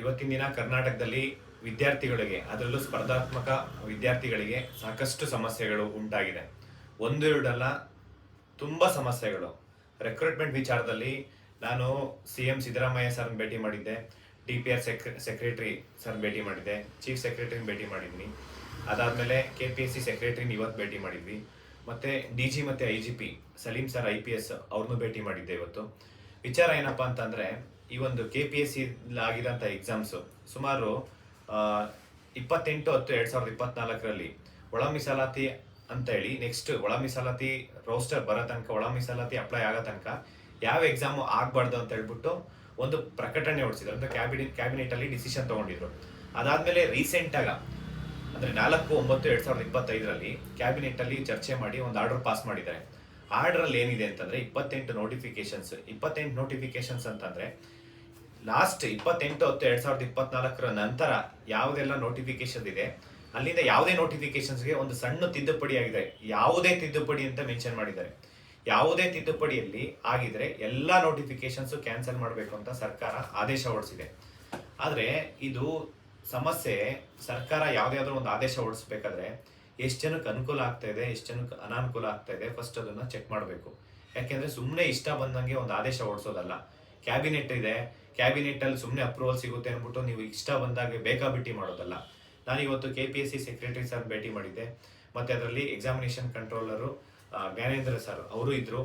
ಇವತ್ತಿನ ದಿನ ಕರ್ನಾಟಕದಲ್ಲಿ ವಿದ್ಯಾರ್ಥಿಗಳಿಗೆ, ಅದರಲ್ಲೂ ಸ್ಪರ್ಧಾತ್ಮಕ ವಿದ್ಯಾರ್ಥಿಗಳಿಗೆ ಸಾಕಷ್ಟು ಸಮಸ್ಯೆಗಳು ಉಂಟಾಗಿದೆ. ಒಂದು ಎರಡಲ್ಲ ತುಂಬ ಸಮಸ್ಯೆಗಳು. ರೆಕ್ರೂಟ್ಮೆಂಟ್ ವಿಚಾರದಲ್ಲಿ ನಾನು ಸಿ ಎಂ ಸಿದ್ದರಾಮಯ್ಯ ಸರ್ನ ಭೇಟಿ ಮಾಡಿದ್ದೆ, ಡಿ ಪಿ ಆರ್ ಸೆಕ್ರೆ ಸೆಕ್ರೆಟರಿ ಸರ್ ಭೇಟಿ ಮಾಡಿದ್ದೆ ಚೀಫ್ ಸೆಕ್ರೆಟರಿನ ಭೇಟಿ ಮಾಡಿದ್ವಿ. ಅದಾದಮೇಲೆ ಕೆ ಪಿ ಎಸ್ ಸಿ ಸೆಕ್ರೆಟರಿನ ಇವತ್ತು ಭೇಟಿ ಮಾಡಿದ್ವಿ. ಮತ್ತು ಡಿ ಜಿ ಮತ್ತು I G P, Saleem sir, I P S ಅವ್ರನ್ನೂ ಭೇಟಿ ಮಾಡಿದ್ದೆ ಇವತ್ತು. ವಿಚಾರ ಏನಪ್ಪ ಅಂತಂದರೆ ಈ ಒಂದು ಕೆ ಪಿ ಎಸ್ ಆಗಿರೋಂಥ ಎಕ್ಸಾಮ್ಸು ಸುಮಾರು ಇಪ್ಪತ್ತೆಂಟು ಹತ್ತು ಎರಡು ಸಾವಿರದ ಇಪ್ಪತ್ನಾಲ್ಕರಲ್ಲಿ ಒಳ ಮೀಸಲಾತಿ ಅಂತ ಹೇಳಿ ನೆಕ್ಸ್ಟ್ ಒಳ ಮೀಸಲಾತಿ ರೋಸ್ಟರ್ ಬರೋ ತನಕ, ಒಳ ಮೀಸಲಾತಿ ಅಪ್ಲೈ ಆಗೋ ತನಕ ಯಾವ ಎಕ್ಸಾಮು ಆಗಬಾರ್ದು ಅಂತ ಹೇಳ್ಬಿಟ್ಟು ಒಂದು ಪ್ರಕಟಣೆ ಹೊಡಿಸಿದ್ರು. ಅಂದ್ರೆ ಕ್ಯಾಬಿನೆಟ್ ಕ್ಯಾಬಿನೆಟ್ ಅಲ್ಲಿ ಡಿಸಿಷನ್ ತಗೊಂಡಿದ್ರು. ಅದಾದಮೇಲೆ ಆಗ, ಅಂದ್ರೆ ನಾಲ್ಕು, ಒಂಬತ್ತು, ಎರಡು ಸಾವಿರದ ಇಪ್ಪತ್ತೈದರಲ್ಲಿ ಕ್ಯಾಬಿನೆಟ್ ಅಲ್ಲಿ ಚರ್ಚೆ ಮಾಡಿ ಒಂದು ಆರ್ಡರ್ ಪಾಸ್ ಮಾಡಿದ್ದಾರೆ. ಆರ್ಡರ್ ಅಲ್ಲಿ ಏನಿದೆ ಅಂತಂದ್ರೆ ಇಪ್ಪತ್ತೆಂಟು ನೋಟಿಫಿಕೇಶನ್ಸ್ ಇಪ್ಪತ್ತೆಂಟು ನೋಟಿಫಿಕೇಶನ್ಸ್ ಅಂತಂದ್ರೆ ಲಾಸ್ಟ್ ಇಪ್ಪತ್ತೆಂಟು ಹತ್ತು ಎರಡ್ ಸಾವಿರದ ಇಪ್ಪತ್ನಾಲ್ಕರ ನಂತರ ಯಾವುದೆಲ್ಲ ನೋಟಿಫಿಕೇಶನ್ ಇದೆ? ಅಲ್ಲಿಂದ ಯಾವುದೇ ನೋಟಿಫಿಕೇಶನ್ಸ್ಗೆ ಒಂದು ಸಣ್ಣ ತಿದ್ದುಪಡಿ ಆಗಿದೆ. ಯಾವುದೇ ತಿದ್ದುಪಡಿ ಅಂತ ಮೆನ್ಷನ್ ಮಾಡಿದ್ದಾರೆ. ಯಾವುದೇ ತಿದ್ದುಪಡಿಯಲ್ಲಿ ಆಗಿದ್ರೆ ಎಲ್ಲ ನೋಟಿಫಿಕೇಶನ್ಸ್ ಕ್ಯಾನ್ಸಲ್ ಮಾಡಬೇಕು ಅಂತ ಸರ್ಕಾರ ಆದೇಶ ಹೊರಡಿಸಿದೆ. ಆದರೆ ಇದು ಸಮಸ್ಯೆ, ಸರ್ಕಾರ ಯಾವುದಾದ್ರೂ ಒಂದು ಆದೇಶ ಹೊರಡಿಸ್ಬೇಕಾದ್ರೆ ಎಷ್ಟು ಜನಕ್ಕೆ ಅನುಕೂಲ ಆಗ್ತಾ ಇದೆ, ಎಷ್ಟು ಜನಕ್ಕೆ ಅನಾನುಕೂಲ ಆಗ್ತಾ ಇದೆ ಫಸ್ಟ್ ಅದನ್ನ ಚೆಕ್ ಮಾಡಬೇಕು. ಯಾಕೆಂದ್ರೆ ಸುಮ್ಮನೆ ಇಷ್ಟ ಬಂದಂಗೆ ಒಂದು ಆದೇಶ ಹೊರಡಿಸೋದಲ್ಲ. ಕ್ಯಾಬಿನೆಟ್ ಇದೆ ಕ್ಯಾಬಿನೆಟ್ ಅಲ್ಲಿ ಸುಮ್ಮನೆ ಅಪ್ರೂವಲ್ ಸಿಗುತ್ತೆ ಅಂದ್ಬಿಟ್ಟು ನೀವು ಇಷ್ಟ ಬಂದಾಗ ಬೇಕಾಬಿಟ್ಟಿ ಮಾಡೋದಲ್ಲ. ನಾನು ಇವತ್ತು K P S C secretary sir ಭೇಟಿ ಮಾಡಿದ್ದೆ. ಮತ್ತೆ ಅದರಲ್ಲಿ ಎಕ್ಸಾಮಿನೇಷನ್ ಕಂಟ್ರೋಲರು ಜ್ಞಾನೇಂದ್ರ ಸರ್ ಅವರು ಇದ್ರು.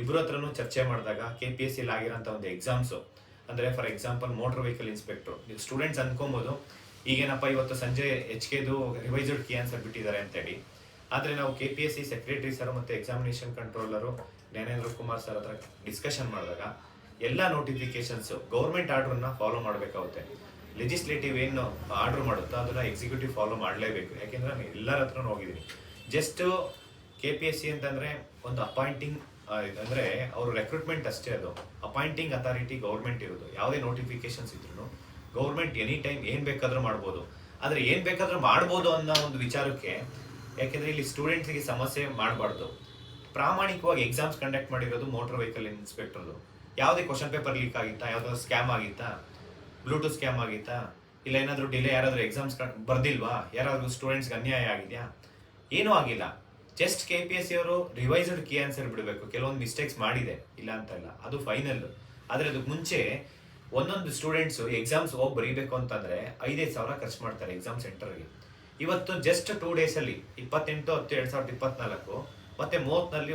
ಇಬ್ಬರ ಹತ್ರನೂ ಚರ್ಚೆ ಮಾಡಿದಾಗ ಕೆ ಪಿ ಎಸ್ ಸಿಲಿ ಆಗಿರೋಂಥ ಒಂದು ಎಕ್ಸಾಮ್ಸು ಅಂದ್ರೆ for example motor vehicle inspector ನೀವು ಸ್ಟೂಡೆಂಟ್ಸ್ ಅಂದ್ಕೊಬೋದು ಈಗೇನಪ್ಪ ಇವತ್ತು ಸಂಜೆ ಎಚ್ ಕೆದು ರಿವೈಸ್ಡ್ ಕಿ ಆನ್ಸರ್ ಬಿಟ್ಟಿದ್ದಾರೆ ಅಂತೇಳಿ. ಆದರೆ ನಾವು K P S C secretary sir ಮತ್ತು examination controller Jnanendra Kumar sir ಹತ್ರ ಡಿಸ್ಕಷನ್ ಮಾಡಿದಾಗ ಎಲ್ಲ ನೋಟಿಫಿಕೇಶನ್ಸ್ ಗೌರ್ಮೆಂಟ್ ಆರ್ಡ್ರನ್ನ ಫಾಲೋ ಮಾಡಬೇಕಾಗುತ್ತೆ. ಲೆಜಿಸ್ಲೇಟಿವ್ ಏನು ಆರ್ಡರ್ ಮಾಡುತ್ತೋ ಅದನ್ನ ಎಕ್ಸಿಕ್ಯೂಟಿವ್ ಫಾಲೋ ಮಾಡಲೇಬೇಕು. ಯಾಕೆಂದ್ರೆ ನಾನು ಎಲ್ಲರ ಹತ್ರನೂ ಹೋಗಿದ್ದೀನಿ. Just K P S C ಅಂತಂದ್ರೆ ಒಂದು ಅಪಾಯಿಂಟಿಂಗ್ ಅಂದ್ರೆ ಅವ್ರ ರೆಕ್ರೂಟ್ಮೆಂಟ್ ಅಷ್ಟೇ ಅದು. ಅಪಾಯಿಂಟಿಂಗ್ ಅಥಾರಿಟಿ ಗೌರ್ಮೆಂಟ್ ಇರೋದು. ಯಾವುದೇ ನೋಟಿಫಿಕೇಶನ್ಸ್ ಇದ್ರು ಗೌರ್ಮೆಂಟ್ ಎನಿ ಟೈಮ್ ಏನ್ ಬೇಕಾದ್ರೂ ಮಾಡ್ಬೋದು. ಆದ್ರೆ ಏನ್ ಬೇಕಾದ್ರೂ ಮಾಡ್ಬೋದು ಅನ್ನೋ ಒಂದು ವಿಚಾರಕ್ಕೆ ಯಾಕೆಂದ್ರೆ ಇಲ್ಲಿ ಸ್ಟೂಡೆಂಟ್ಸ್ಗೆ ಸಮಸ್ಯೆ ಮಾಡಬಾರ್ದು. ಪ್ರಾಮಾಣಿಕವಾಗಿ ಎಕ್ಸಾಮ್ಸ್ ಕಂಡಕ್ಟ್ ಮಾಡಿರೋದು ಮೋಟರ್ ವೆಹಿಕಲ್ ಇನ್ಸ್ಪೆಕ್ಟರ್ದು ಯಾವುದೇ ಕ್ವಶನ್ ಪೇಪರ್ ಲೀಕ್ ಆಗಿತ್ತಾ ಯಾವ್ದಾದ್ರು ಸ್ಕ್ಯಾಮ್ ಆಗಿತ್ತಾ ಬ್ಲೂಟೂತ್ ಸ್ಕ್ಯಾಮ್ ಆಗಿತ್ತಾ, ಇಲ್ಲ ಏನಾದರೂ ಡಿಲೇ ಯಾರಾದರೂ ಎಕ್ಸಾಮ್ಸ್ ಬರ್ದಿಲ್ವಾ? ಯಾರಾದರೂ ಸ್ಟೂಡೆಂಟ್ಸ್ಗೆ ಅನ್ಯಾಯ ಆಗಿದೆಯಾ? ಏನೂ ಆಗಿಲ್ಲ. Just K P S C ಅವರು ರಿವೈಸ್ಡ್ ಕೀ ಆನ್ಸರ್ ಬಿಡಬೇಕು. ಕೆಲವೊಂದು ಮಿಸ್ಟೇಕ್ಸ್ ಮಾಡಿದೆ. ಇಲ್ಲ ಅಂತಲ್ಲ ಅದು ಫೈನಲ್ ಆದರೆ ಅದಕ್ಕೆ ಮುಂಚೆ ಒಂದೊಂದು ಸ್ಟೂಡೆಂಟ್ಸು ಎಕ್ಸಾಮ್ಸ್ ಹೋಗಿ ಬರೀಬೇಕು ಅಂತಂದರೆ ಐದೈದು ಸಾವಿರ ಖರ್ಚು ಮಾಡ್ತಾರೆ ಎಕ್ಸಾಮ್ ಸೆಂಟರ್ಗೆ ಇವತ್ತು ಜಸ್ಟ್ ಟೂ ಡೇಸಲ್ಲಿ ಇಪ್ಪತ್ತೆಂಟು, ಹತ್ತು, ಎರಡು ಸಾವಿರದ ಇಪ್ಪತ್ತ್ನಾಲ್ಕು ಮತ್ತು ಮೂವತ್ತಲ್ಲಿ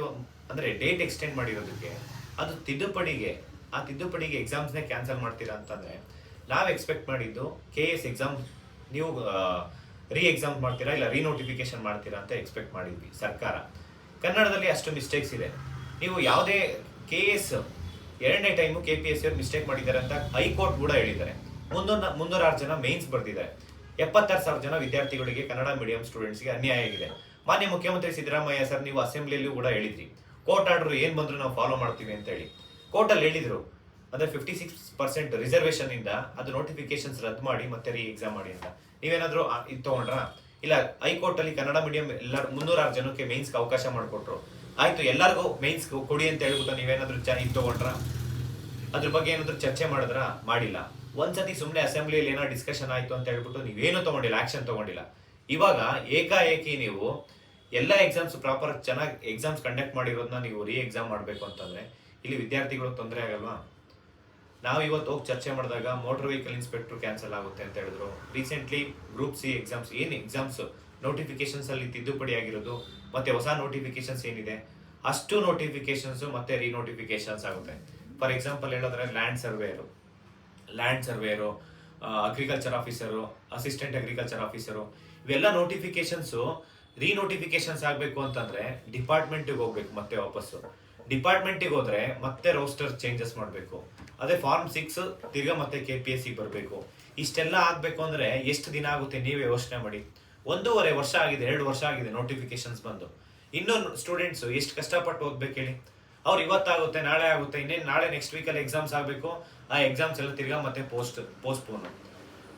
ಅಂದರೆ ಡೇಟ್ ಎಕ್ಸ್ಟೆಂಡ್ ಮಾಡಿರೋದಕ್ಕೆ ಅದು ತಿದ್ದುಪಡಿಗೆ, ಆ ತಿದ್ದುಪಡಿಗೆ ಎಕ್ಸಾಮ್ಸ್ನೇ ಕ್ಯಾನ್ಸಲ್ ಮಾಡ್ತೀರಾ ಅಂತಂದರೆ, ನಾವು ಎಕ್ಸ್ಪೆಕ್ಟ್ ಮಾಡಿದ್ದು ಕೆ ಎಸ್ ಎಕ್ಸಾಮ್ ನೀವು ರೀ ಎಕ್ಸಾಮ್ ಮಾಡ್ತೀರಾ ಇಲ್ಲ ರೀನೋಟಿಫಿಕೇಶನ್ ಮಾಡ್ತೀರಾ ಅಂತ ಎಕ್ಸ್ಪೆಕ್ಟ್ ಮಾಡಿದ್ವಿ ಸರ್ಕಾರ. ಕನ್ನಡದಲ್ಲಿ ಅಷ್ಟು ಮಿಸ್ಟೇಕ್ಸ್ ಇದೆ. ನೀವು ಯಾವುದೇ ಕೆ ಎಸ್ ಎರಡನೇ ಟೈಮು ಕೆ ಪಿ ಎಸ್ ಅವ್ರು ಮಿಸ್ಟೇಕ್ ಮಾಡಿದ್ದಾರೆ ಅಂತ ಹೈಕೋರ್ಟ್ ಕೂಡ ಹೇಳಿದ್ದಾರೆ. ಮುನ್ನೂರ ಮುನ್ನೂರಾರು ಜನ ಮೇನ್ಸ್ ಬರ್ದಿದ್ದಾರೆ. ಎಪ್ಪತ್ತಾರು ಸಾವಿರ ಜನ ವಿದ್ಯಾರ್ಥಿಗಳಿಗೆ ಕನ್ನಡ ಮೀಡಿಯಂ ಸ್ಟೂಡೆಂಟ್ಸ್ಗೆ ಅನ್ಯಾಯ ಆಗಿದೆ. ಮಾನ್ಯ ಮುಖ್ಯಮಂತ್ರಿ ಸಿದ್ದರಾಮಯ್ಯ ಸರ್, ನೀವು ಅಸೆಂಬ್ಲಿಯಲ್ಲೂ ಕೂಡ ಹೇಳಿದ್ರಿ. ಕೋರ್ಟ್ ಆರ್ಡರ್ ಏನು ಬಂದರೂ ನಾವು ಫಾಲೋ ಮಾಡ್ತೀವಿ ಅಂತ ಹೇಳಿ ಕೋರ್ಟಲ್ಲಿ ಹೇಳಿದರು, ಅಂದ್ರೆ ಫಿಫ್ಟಿ ಸಿಕ್ಸ್ ಪರ್ಸೆಂಟ್ ರಿಸರ್ವೇಶನ್ ಇಂದ ಅದು ನೋಟಿಫಿಕೇಶನ್ಸ್ ರದ್ದು ಮಾಡಿ ಮತ್ತೆ ರೀ ಎಕ್ಸಾಮ್ ಮಾಡಿ ಅಂತ. ನೀವೇನಾದರೂ ಇದು ತಗೊಂಡ್ರ? ಇಲ್ಲ ಹೈಕೋರ್ಟ್ ಅಲ್ಲಿ ಕನ್ನಡ ಮೀಡಿಯಂ ಎಲ್ಲರೂ, ಮುನ್ನೂರಾರು ಜನಕ್ಕೆ ಮೇನ್ಸ್ಗೆ ಅವಕಾಶ ಮಾಡಿಕೊಟ್ರು. ಆಯ್ತು, ಎಲ್ಲರಿಗೂ ಮೇನ್ಸ್ ಕೊಡಿ ಅಂತ ಹೇಳ್ಬಿಟ್ಟು ನೀವೇನಾದರೂ ಚ, ಇದು ತಗೊಂಡ್ರ? ಅದ್ರ ಬಗ್ಗೆ ಏನಾದರೂ ಚರ್ಚೆ ಮಾಡಿದ್ರ? ಮಾಡಿಲ್ಲ. ಒಂದ್ಸತಿ ಸುಮ್ಮನೆ ಅಸೆಂಬ್ಲಿಯಲ್ಲಿ ಏನೋ ಡಿಸ್ಕಷನ್ ಆಯ್ತು ಅಂತ ಹೇಳ್ಬಿಟ್ಟು ನೀವೇನು ತಗೊಂಡಿಲ್ಲ ಆಕ್ಷನ್ ತಗೊಂಡಿಲ್ಲ. ಇವಾಗ ಏಕಾಏಕಿ ನೀವು ಎಲ್ಲ ಎಕ್ಸಾಮ್ಸ್ ಪ್ರಾಪರ್ ಚೆನ್ನಾಗಿ ಎಕ್ಸಾಮ್ಸ್ ಕಂಡಕ್ಟ್ ಮಾಡಿರೋದನ್ನ ನೀವು ರೀ ಎಕ್ಸಾಮ್ ಮಾಡಬೇಕು ಅಂತಂದರೆ, ಇಲ್ಲಿ ವಿದ್ಯಾರ್ಥಿಗಳು ತೊಂದರೆ ಆಗಲ್ವಾ? ನಾವು ಇವತ್ತು ಹೋಗಿ ಚರ್ಚೆ ಮಾಡಿದಾಗ ಮೋಟರ್ ವೆಹಿಕಲ್ ಇನ್ಸ್ಪೆಕ್ಟರ್ ಕ್ಯಾನ್ಸಲ್ ಆಗುತ್ತೆ ಅಂತ ಹೇಳಿದ್ರು. ರೀಸೆಂಟ್ಲಿ ಗ್ರೂಪ್ ಸಿ ಎಕ್ಸಾಮ್ಸ್ ಏನು ಎಕ್ಸಾಮ್ಸ್ ನೋಟಿಫಿಕೇಶನ್ಸ್ ಅಲ್ಲಿ ತಿದ್ದುಪಡಿ ಆಗಿರೋದು, ಮತ್ತೆ ಹೊಸ ನೋಟಿಫಿಕೇಶನ್ಸ್ ಏನಿದೆ? ಅಷ್ಟು ನೋಟಿಫಿಕೇಶನ್ಸ್ ಮತ್ತೆ ರೀನೋಟಿಫಿಕೇಶನ್ಸ್ ಆಗುತ್ತೆ. For example ಹೇಳೋದ್ರೆ land surveyor land surveyor agriculture officer assistant agriculture officer ಇವೆಲ್ಲ ನೋಟಿಫಿಕೇಶನ್ಸು ರೀನೋಟಿಫಿಕೇಶನ್ಸ್ ಆಗಬೇಕು ಅಂತಂದ್ರೆ ಡಿಪಾರ್ಟ್ಮೆಂಟಿಗೆ ಹೋಗ್ಬೇಕು, ಮತ್ತೆ ವಾಪಸ್ಸು. ಡಿಪಾರ್ಟ್ಮೆಂಟಿಗೆ ಹೋದ್ರೆ ಮತ್ತೆ ರೋಸ್ಟರ್ ಚೇಂಜಸ್ ಮಾಡಬೇಕು. ಅದೇ ಫಾರ್ಮ್ ಸಿಕ್ಸ್ ತಿರ್ಗಾ ಮತ್ತೆ ಕೆ ಪಿ ಎಸ್ ಸಿ ಬರಬೇಕು. ಇಷ್ಟೆಲ್ಲ ಆಗಬೇಕು ಅಂದ್ರೆ ಎಷ್ಟು ದಿನ ಆಗುತ್ತೆ ನೀವೇ ಯೋಚನೆ ಮಾಡಿ. ಒಂದೂವರೆ ವರ್ಷ ಆಗಿದೆ, ಎರಡು ವರ್ಷ ಆಗಿದೆ ನೋಟಿಫಿಕೇಶನ್ಸ್ ಬಂದು. ಇನ್ನೂ ಸ್ಟೂಡೆಂಟ್ಸ್ ಎಷ್ಟು ಕಷ್ಟಪಟ್ಟು ಓದ್ಬೇಕು ಹೇಳಿ? ಅವ್ರು ಇವತ್ತಾಗುತ್ತೆ, ನಾಳೆ ಆಗುತ್ತೆ, ಇನ್ನೇನು ನಾಳೆ ನೆಕ್ಸ್ಟ್ ವೀಕಲ್ಲಿ ಎಕ್ಸಾಮ್ಸ್ ಆಗಬೇಕು. ಆ ಎಕ್ಸಾಮ್ಸ್ ಎಲ್ಲ ತಿರ್ಗಾ ಮತ್ತೆ ಪೋಸ್ಟ್ ಪೋಸ್ಟ್ಪೋನ್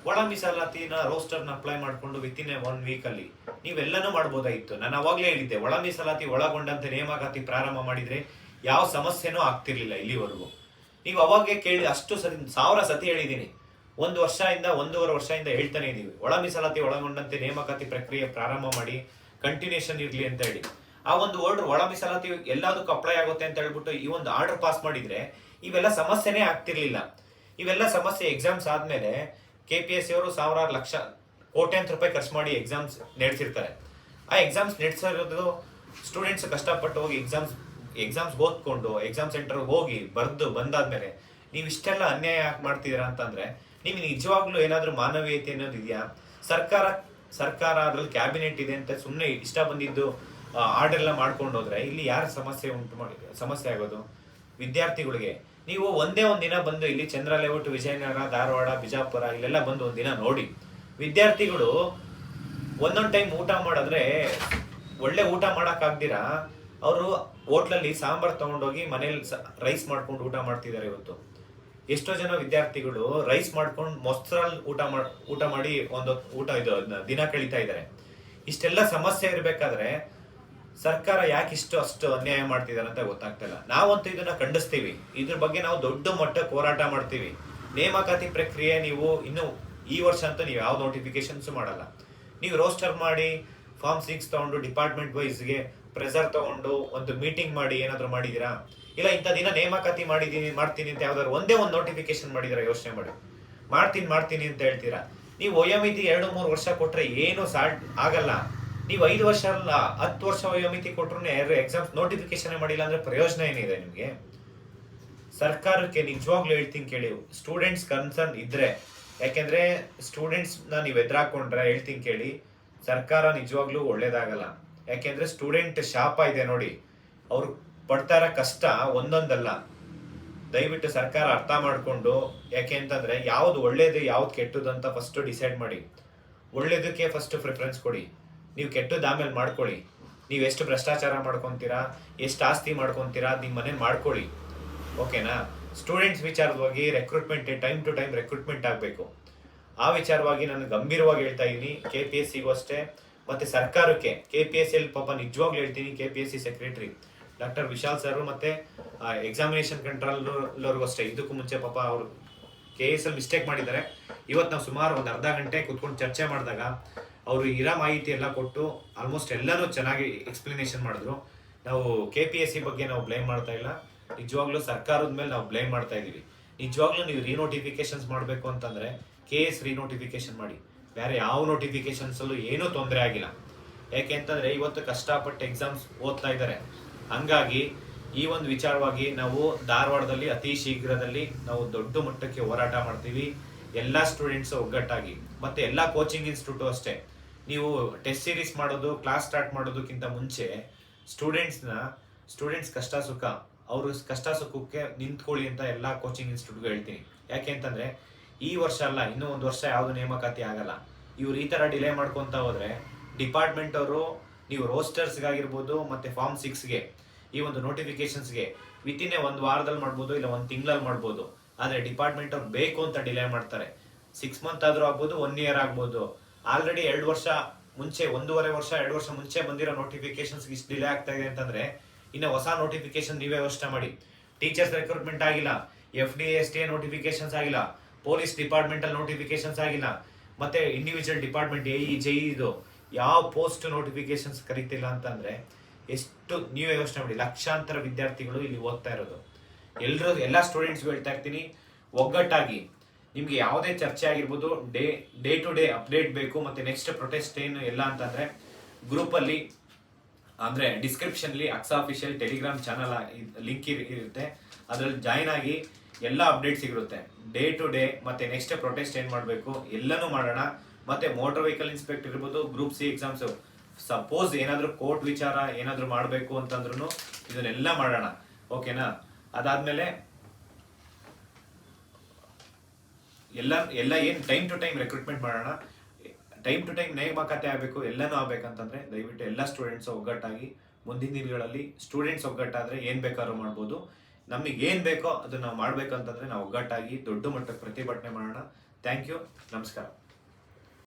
ಒಳ ಮೀಸಲಾತಿನ ರೋಸ್ಟರ್ನ ಅಪ್ಲೈ ಮಾಡ್ಕೊಂಡು ವಿತ್ ಇನ್ ಎ ಒನ್ ವೀಕಲ್ಲಿ ನೀವೆಲ್ಲನೂ ಮಾಡ್ಬೋದಾಗಿತ್ತು ನಾನು ಅವಾಗಲೇ ಹೇಳಿದ್ದೆ ಒಳ ಮೀಸಲಾತಿ ಒಳಗೊಂಡಂತೆ ನೇಮಕಾತಿ ಪ್ರಾರಂಭ ಮಾಡಿದ್ರೆ ಯಾವ ಸಮಸ್ಯೆನೂ ಆಗ್ತಿರ್ಲಿಲ್ಲ ಇಲ್ಲಿವರೆಗೂ. ನೀವು ಅವಾಗೇ ಕೇಳಿ ಅಷ್ಟು ಸರಿ, ಸಾವಿರ ಸತಿ ಹೇಳಿದ್ದೀನಿ. ಒಂದು ವರ್ಷದಿಂದ, ಒಂದೂವರೆ ವರ್ಷದಿಂದ ಹೇಳ್ತಾನೆ ಇದೀವಿ. ಒಳ ಮೀಸಲಾತಿ ಒಳಗೊಂಡಂತೆ ನೇಮಕಾತಿ ಪ್ರಕ್ರಿಯೆ ಪ್ರಾರಂಭ ಮಾಡಿ ಕಂಟಿನ್ಯೂಷನ್ ಇರ್ಲಿ ಅಂತ ಹೇಳಿ. ಆ ಒಂದು ಆರ್ಡರ್ ಒಳ ಮೀಸಲಾತಿ ಎಲ್ಲದಕ್ಕೂ ಅಪ್ಲೈ ಆಗುತ್ತೆ ಅಂತ ಹೇಳ್ಬಿಟ್ಟು ಈ ಒಂದು ಆರ್ಡರ್ ಪಾಸ್ ಮಾಡಿದ್ರೆ ಇವೆಲ್ಲ ಸಮಸ್ಯೆನೇ ಆಗ್ತಿರ್ಲಿಲ್ಲ. ಇವೆಲ್ಲ ಸಮಸ್ಯೆ ಎಕ್ಸಾಮ್ಸ್ ಆದ್ಮೇಲೆ ಕೆ ಪಿ ಎಸ್ ಸಿ ಅವರು ಸಾವಿರಾರು ಲಕ್ಷ ಕೋಟ್ಯಂತ ರೂಪಾಯಿ ಖರ್ಚು ಮಾಡಿ ಎಕ್ಸಾಮ್ಸ್ ನಡೆಸಿರ್ತಾರೆ. ಆ ಎಕ್ಸಾಮ್ಸ್ ನಡೆಸಿರೋದು ಸ್ಟೂಡೆಂಟ್ಸ್ ಕಷ್ಟಪಟ್ಟು ಹೋಗಿ ಎಕ್ಸಾಮ್ಸ್ ಎಕ್ಸಾಮ್ಸ್ ಓದ್ಕೊಂಡು ಎಕ್ಸಾಮ್ ಸೆಂಟರ್ ಹೋಗಿ ಬರೆದು ಬಂದಾದ್ಮೇಲೆ ನೀವು ಇಷ್ಟೆಲ್ಲ ಅನ್ಯಾಯ ಯಾಕೆ ಮಾಡ್ತಿದ್ದೀರಾ ಅಂತಂದರೆ, ನಿಮ್ಗೆ ನಿಜವಾಗ್ಲೂ ಏನಾದರೂ ಮಾನವೀಯತೆ ಅನ್ನೋದು ಇದೆಯಾ? ಸರ್ಕಾರ ಸರ್ಕಾರ ಅದ್ರಲ್ಲಿ ಕ್ಯಾಬಿನೆಟ್ ಇದೆ ಅಂತ ಸುಮ್ಮನೆ ಇಷ್ಟ ಬಂದಿದ್ದು ಆರ್ಡರ್ ಎಲ್ಲ ಮಾಡ್ಕೊಂಡು ಹೋದ್ರೆ ಇಲ್ಲಿ ಯಾರ ಸಮಸ್ಯೆ ಉಂಟು ಮಾಡಿ, ಸಮಸ್ಯೆ ಆಗೋದು? ವಿದ್ಯಾರ್ಥಿಗಳಿಗೆ ನೀವು ಒಂದೇ ಒಂದು ದಿನ ಬಂದು ಇಲ್ಲಿ ಚಂದ್ರ ಲೇಔಟ್ ವಿಜಯನಗರ, ಧಾರವಾಡ, ಬಿಜಾಪುರ ಇಲ್ಲೆಲ್ಲ ಬಂದು ಒಂದಿನ ದಿನ ನೋಡಿ. ವಿದ್ಯಾರ್ಥಿಗಳು ಒಂದೊಂದು ಟೈಮ್ ಊಟ ಮಾಡಿದ್ರೆ ಒಳ್ಳೆ ಊಟ ಮಾಡಕ್ ಆಗ್ದಿರಾ ಅವರು ಹೋಟ್ಲಲ್ಲಿ ಸಾಂಬಾರ್ ತಗೊಂಡೋಗಿ ಮನೇಲಿ ರೈಸ್ ಮಾಡ್ಕೊಂಡು ಊಟ ಮಾಡ್ತಿದ್ದಾರೆ ಇವತ್ತು. ಎಷ್ಟೋ ಜನ ವಿದ್ಯಾರ್ಥಿಗಳು ರೈಸ್ ಮಾಡ್ಕೊಂಡು ಮೊಸರಲ್ಲಿ ಊಟ ಮಾಡ್ ಊಟ ಮಾಡಿ ಒಂದು ಊಟ ಇದು ದಿನ ಕಳೀತಾ ಇದ್ದಾರೆ ಇಷ್ಟೆಲ್ಲ ಸಮಸ್ಯೆ ಇರ್ಬೇಕಾದ್ರೆ ಸರ್ಕಾರ ಯಾಕೆ ಇಷ್ಟು ಅಷ್ಟು ಅನ್ಯಾಯ ಮಾಡ್ತಿದ್ದಾರೆ ಅಂತ ಗೊತ್ತಾಗ್ತಾ ಇಲ್ಲ. ನಾವಂತೂ ಇದನ್ನ ಖಂಡಿಸ್ತೀವಿ. ಇದ್ರ ಬಗ್ಗೆ ನಾವು ದೊಡ್ಡ ಮಟ್ಟಕ್ಕೆ ಹೋರಾಟ ಮಾಡ್ತೀವಿ. ನೇಮಕಾತಿ ಪ್ರಕ್ರಿಯೆ ನೀವು ಇನ್ನು ಈ ವರ್ಷ ಅಂತ ನೀವು ಯಾವ ನೋಟಿಫಿಕೇಶನ್ಸ್ ಮಾಡಲ್ಲ. ನೀವು ರೋಸ್ಟರ್ ಮಾಡಿ ಫಾರ್ಮ್ ಸಿಕ್ಸ್ ತಗೊಂಡು ಡಿಪಾರ್ಟ್ಮೆಂಟ್ ವೈಸ್ಗೆ ಪ್ರೆಸರ್ ತಗೊಂಡು ಒಂದು ಮೀಟಿಂಗ್ ಮಾಡಿ ಏನಾದರೂ ಮಾಡಿದ್ದೀರಾ? ಇಲ್ಲ ಇಂಥ ದಿನ ನೇಮಕಾತಿ ಮಾಡಿದೀನಿ, ಮಾಡ್ತೀನಿ ಅಂತ ಯಾವ್ದಾದ್ರು ಒಂದೇ ಒಂದು ನೋಟಿಫಿಕೇಶನ್ ಮಾಡಿದಿರಾ ಯೋಚನೆ ಮಾಡಿ. ಮಾಡ್ತೀನಿ ಮಾಡ್ತೀನಿ ಅಂತ ಹೇಳ್ತೀರಾ? ನೀವು ವಯೋಮಿತಿ ಎರಡು ಮೂರು ವರ್ಷ ಕೊಟ್ಟರೆ ಏನು ಸಾಲ್ಟ್ ಆಗಲ್ಲ. ನೀವು ಐದು ವರ್ಷ ಅಲ್ಲ, ಹತ್ತು ವರ್ಷ ವಯೋಮಿತಿ ಕೊಟ್ಟರು ಎಕ್ಸಾಮ್ ನೋಟಿಫಿಕೇಶನ್ ಮಾಡಿಲ್ಲ ಅಂದ್ರೆ ಪ್ರಯೋಜನ ಏನಿದೆ ನಿಮಗೆ? ಸರ್ಕಾರಕ್ಕೆ ನಿಜವಾಗ್ಲೂ ಹೇಳ್ತೀನಿ ಕೇಳಿ ಸ್ಟೂಡೆಂಟ್ಸ್ ಕನ್ಸರ್ನ್ ಇದ್ರೆ, ಯಾಕೆಂದ್ರೆ ಸ್ಟೂಡೆಂಟ್ಸ್ನ ನೀವು ಎದುರಾಕೊಂಡ್ರೆ ಹೇಳ್ತೀನಿ ಕೇಳಿ, ಸರ್ಕಾರ ನಿಜವಾಗ್ಲೂ ಒಳ್ಳೇದಾಗಲ್ಲ. ಯಾಕೆಂದ್ರೆ ಸ್ಟೂಡೆಂಟ್ ಶಾಪ ಇದೆ ನೋಡಿ, ಅವ್ರು ಪಡ್ತಾ ಇರೋ ಕಷ್ಟ ಒಂದೊಂದಲ್ಲ. ದಯವಿಟ್ಟು ಸರ್ಕಾರ ಅರ್ಥ ಮಾಡಿಕೊಂಡು, ಯಾಕೆ ಅಂತಂದ್ರೆ ಯಾವ್ದು ಒಳ್ಳೇದು, ಯಾವ್ದು ಕೆಟ್ಟದ್ದು ಅಂತ ಫಸ್ಟ್ ಡಿಸೈಡ್ ಮಾಡಿ. ಒಳ್ಳೇದಕ್ಕೆ ಫಸ್ಟ್ ಪ್ರಿಫರೆನ್ಸ್ ಕೊಡಿ. ನೀವು ಕೆಟ್ಟದ್ದು ಆಮೇಲೆ ಮಾಡ್ಕೊಳ್ಳಿ. ನೀವು ಎಷ್ಟು ಭ್ರಷ್ಟಾಚಾರ ಮಾಡ್ಕೊತೀರಾ, ಎಷ್ಟು ಆಸ್ತಿ ಮಾಡ್ಕೊತೀರಾ ನಿಮ್ಮ ಮನೇಲಿ ಮಾಡ್ಕೊಳ್ಳಿ. ಓಕೆನಾ? ಸ್ಟೂಡೆಂಟ್ಸ್ ವಿಚಾರವಾಗಿ recruitment time to time recruitment ಆಗಬೇಕು. ಆ ವಿಚಾರವಾಗಿ ನಾನು ಗಂಭೀರವಾಗಿ ಹೇಳ್ತಾ ಇದ್ದೀನಿ ಕೆ ಪಿ ಎಸ್ ಸಿಗೂ ಅಷ್ಟೇ. ಮತ್ತು ಸರ್ಕಾರಕ್ಕೆ ಕೆ ಪಿ ಎಸ್ ಸಿ ಪಾಪ ನಿಜವಾಗ್ಲೂ ಹೇಳ್ತೀನಿ K P S C secretary doctor Vishal sir ಮತ್ತು ಎಕ್ಸಾಮಿನೇಷನ್ ಕಂಟ್ರೋಲರ್ಗೂ ಅಷ್ಟೇ. ಇದಕ್ಕೂ ಮುಂಚೆ ಪಾಪ ಅವರು ಕೆ ಎಸ್ ಅಲ್ಲಿ ಮಿಸ್ಟೇಕ್ ಮಾಡಿದ್ದಾರೆ. ಇವತ್ತು ನಾವು ಸುಮಾರು ಒಂದು ಅರ್ಧ ಗಂಟೆ ಕುತ್ಕೊಂಡು ಚರ್ಚೆ ಮಾಡಿದಾಗ ಅವರು ಇರೋ ಮಾಹಿತಿ ಎಲ್ಲ ಕೊಟ್ಟು ಆಲ್ಮೋಸ್ಟ್ ಎಲ್ಲರೂ ಚೆನ್ನಾಗಿ ಎಕ್ಸ್ಪ್ಲನೇಷನ್ ಮಾಡಿದ್ರು. ನಾವು ಕೆ ಪಿ ಎಸ್ ಸಿ ಬಗ್ಗೆ ನಾವು ಬ್ಲೇಮ್ ಮಾಡ್ತಾ ಇಲ್ಲ. ನಿಜವಾಗ್ಲೂ ಸರ್ಕಾರದ ಮೇಲೆ ನಾವು ಬ್ಲೇಮ್ ಮಾಡ್ತಾ ಇದ್ದೀವಿ ನಿಜವಾಗ್ಲೂ ನೀವು ರೀನೋಟಿಫಿಕೇಶನ್ಸ್ ಮಾಡಬೇಕು ಅಂತಂದರೆ ಕೆ ಎಸ್ ರೀನೋಟಿಫಿಕೇಶನ್ ಮಾಡಿ. ಬೇರೆ ಯಾವ ನೋಟಿಫಿಕೇಶನ್ಸಲ್ಲೂ ಏನೂ ತೊಂದರೆ ಆಗಿಲ್ಲ. ಯಾಕೆ ಅಂತಂದರೆ ಇವತ್ತು ಕಷ್ಟಪಟ್ಟು ಎಕ್ಸಾಮ್ಸ್ ಓದ್ತಾ ಇದ್ದಾರೆ. ಹಂಗಾಗಿ ಈ ಒಂದು ವಿಚಾರವಾಗಿ ನಾವು ಧಾರವಾಡದಲ್ಲಿ ಅತಿ ಶೀಘ್ರದಲ್ಲಿ ನಾವು ದೊಡ್ಡ ಮಟ್ಟಕ್ಕೆ ಹೋರಾಟ ಮಾಡ್ತೀವಿ. ಎಲ್ಲ ಸ್ಟೂಡೆಂಟ್ಸ್ ಒಗ್ಗಟ್ಟಾಗಿ. ಮತ್ತೆ ಎಲ್ಲ ಕೋಚಿಂಗ್ ಇನ್ಸ್ಟಿಟ್ಯೂಟು ಅಷ್ಟೇ. ನೀವು ಟೆಸ್ಟ್ ಸೀರೀಸ್ ಮಾಡೋದು ಕ್ಲಾಸ್ ಸ್ಟಾರ್ಟ್ ಮಾಡೋದಕ್ಕಿಂತ ಮುಂಚೆ ಸ್ಟೂಡೆಂಟ್ಸ್ನ ಸ್ಟೂಡೆಂಟ್ಸ್ ಕಷ್ಟ ಸುಖ, ಅವರು ಕಷ್ಟ ಸುಖಕ್ಕೆ ನಿಂತ್ಕೊಳ್ಳಿ ಅಂತ ಎಲ್ಲ ಕೋಚಿಂಗ್ ಇನ್ಸ್ಟಿಟ್ಯೂಟ್ಗೆ ಹೇಳ್ತೀನಿ. ಯಾಕೆ ಅಂತಂದ್ರೆ, ಈ ವರ್ಷ ಅಲ್ಲ, ಇನ್ನೂ ಒಂದು ವರ್ಷ ಯಾವುದು ನೇಮಕಾತಿ ಆಗಲ್ಲ. ಇವ್ರು ಈ ತರ ಡಿಲೇ ಮಾಡ್ಕೊತಾ ಹೋದ್ರೆ ಡಿಪಾರ್ಟ್ಮೆಂಟ್ ಅವರು, ನೀವು ರೋಸ್ಟರ್ಸ್ಗಾಗಿರ್ಬೋದು ಮತ್ತೆ ಫಾರ್ಮ್ ಸಿಕ್ಸ್ಗೆ ಈ ಒಂದು ನೋಟಿಫಿಕೇಶನ್ಸ್ಗೆ ವಿತಿನ್ ಒಂದು ವಾರದಲ್ಲಿ ಮಾಡ್ಬೋದು ಇಲ್ಲ ಒಂದು ತಿಂಗಳಲ್ಲಿ ಮಾಡ್ಬೋದು. ಆದರೆ ಡಿಪಾರ್ಟ್ಮೆಂಟ್ ಅವ್ರು ಬೇಕು ಅಂತ ಡಿಲೇ ಮಾಡ್ತಾರೆ. ಸಿಕ್ಸ್ ಮಂತ್ ಆದ್ರೂ ಆಗ್ಬೋದು ಒನ್ ಇಯರ್ ಆಗ್ಬೋದು. ಆಲ್ರೆಡಿ ಎರಡು ವರ್ಷ ಮುಂಚೆ, ಒಂದೂವರೆ ವರ್ಷ, ಎರಡು ವರ್ಷ ಮುಂಚೆ ಬಂದಿರೋ ನೋಟಿಫಿಕೇಶನ್ಸ್ ಇಷ್ಟು ಡಿಲೇ ಆಗ್ತಾ ಇದೆ ಅಂತಂದ್ರೆ, ಇನ್ನು ಹೊಸ ನೋಟಿಫಿಕೇಶನ್ ನೀವೇ ಯೋಚನೆ ಮಾಡಿ. ಟೀಚರ್ಸ್ ರೆಕ್ರೂಟ್ಮೆಂಟ್ ಆಗಿಲ್ಲ F D S T notifications ಆಗಿಲ್ಲ ಪೊಲೀಸ್ ಡಿಪಾರ್ಟ್ಮೆಂಟಲ್ಲಿ ನೋಟಿಫಿಕೇಶನ್ಸ್ ಆಗಿಲ್ಲ, ಮತ್ತೆ individual department A E J ಇದು ಯಾವ ಪೋಸ್ಟ್ ನೋಟಿಫಿಕೇಶನ್ಸ್ ಕರೀತಿಲ್ಲ ಅಂತಂದ್ರೆ, ಎಷ್ಟು ನೀವೇ ಯೋಚನೆ ಮಾಡಿ. ಲಕ್ಷಾಂತರ ವಿದ್ಯಾರ್ಥಿಗಳು ಇಲ್ಲಿ ಓದ್ತಾ ಇರೋದು. ಎಲ್ಲರೂ ಎಲ್ಲ ಸ್ಟೂಡೆಂಟ್ಸ್ಗೂ ಹೇಳ್ತಾ ಇರ್ತೀನಿ, ಒಗ್ಗಟ್ಟಾಗಿ ನಿಮ್ಗೆ ಯಾವುದೇ ಚರ್ಚೆ ಆಗಿರ್ಬೋದು, day day to day update ಬೇಕು ಮತ್ತೆ ನೆಕ್ಸ್ಟ್ ಪ್ರೊಟೆಸ್ಟ್ ಏನು ಎಲ್ಲ ಅಂತಂದ್ರೆ ಗ್ರೂಪ್ ಅಲ್ಲಿ ಅಂದ್ರೆ ಡಿಸ್ಕ್ರಿಪ್ಷನ್ ಅಲ್ಲಿ ಅಕ್ಸಾ ಅಫಿಷಿಯಲ್ ಟೆಲಿಗ್ರಾಮ್ ಚಾನಲ್ ಲಿಂಕ್ ಇರುತ್ತೆ. ಅದ್ರಲ್ಲಿ ಜಾಯ್ನ್ ಆಗಿ ಎಲ್ಲ ಅಪ್ಡೇಟ್ ಸಿಗುತ್ತೆ. ಡೇ ಟು ಡೇ ಮತ್ತೆ ನೆಕ್ಸ್ಟ್ ಪ್ರೊಟೆಸ್ಟ್ ಏನು ಮಾಡಬೇಕು ಎಲ್ಲನೂ ಮಾಡೋಣ. ಮತ್ತೆ ಮೋಟರ್ ವೆಹಿಕಲ್ ಇನ್ಸ್ಪೆಕ್ಟರ್ ಇರ್ಬೋದು ಗ್ರೂಪ್ ಸಿ ಎಕ್ಸಾಮ್ಸ್ ಸಪೋಸ್ ಏನಾದ್ರೂ ಕೋರ್ಟ್ ವಿಚಾರ ಏನಾದ್ರೂ ಮಾಡಬೇಕು ಅಂತಂದ್ರೂ ಇದನ್ನೆಲ್ಲ ಮಾಡೋಣ. ಓಕೆನಾ ಅದಾದ್ಮೇಲೆ ಎಲ್ಲ ಎಲ್ಲ ಏನು ಟೈಮ್ ಟು ಟೈಮ್ ರೆಕ್ರೂಟ್ಮೆಂಟ್ ಮಾಡೋಣ ಟೈಮ್ ಟು ಟೈಮ್ ನೇಮಕಾತಿ ಆಗಬೇಕು, ಎಲ್ಲನೂ ಆಗಬೇಕಂತಂದ್ರೆ ದಯವಿಟ್ಟು ಎಲ್ಲ ಸ್ಟೂಡೆಂಟ್ಸ್ ಒಗ್ಗಟ್ಟಾಗಿ ಮುಂದಿನ ದಿನಗಳಲ್ಲಿ ಸ್ಟೂಡೆಂಟ್ಸ್ ಒಗ್ಗಟ್ಟಾದ್ರೆ ಏನು ಬೇಕಾದ್ರೂ ಮಾಡ್ಬೋದು. ನಮಗೆ ಏನು ಬೇಕೋ ಅದನ್ನು ನಾವು ಮಾಡ್ಬೇಕಂತಂದ್ರೆ ನಾವು ಒಗ್ಗಟ್ಟಾಗಿ ದೊಡ್ಡ ಮಟ್ಟಕ್ಕೆ ಪ್ರತಿಭಟನೆ ಮಾಡೋಣ. ಥ್ಯಾಂಕ್ ಯು ನಮಸ್ಕಾರ.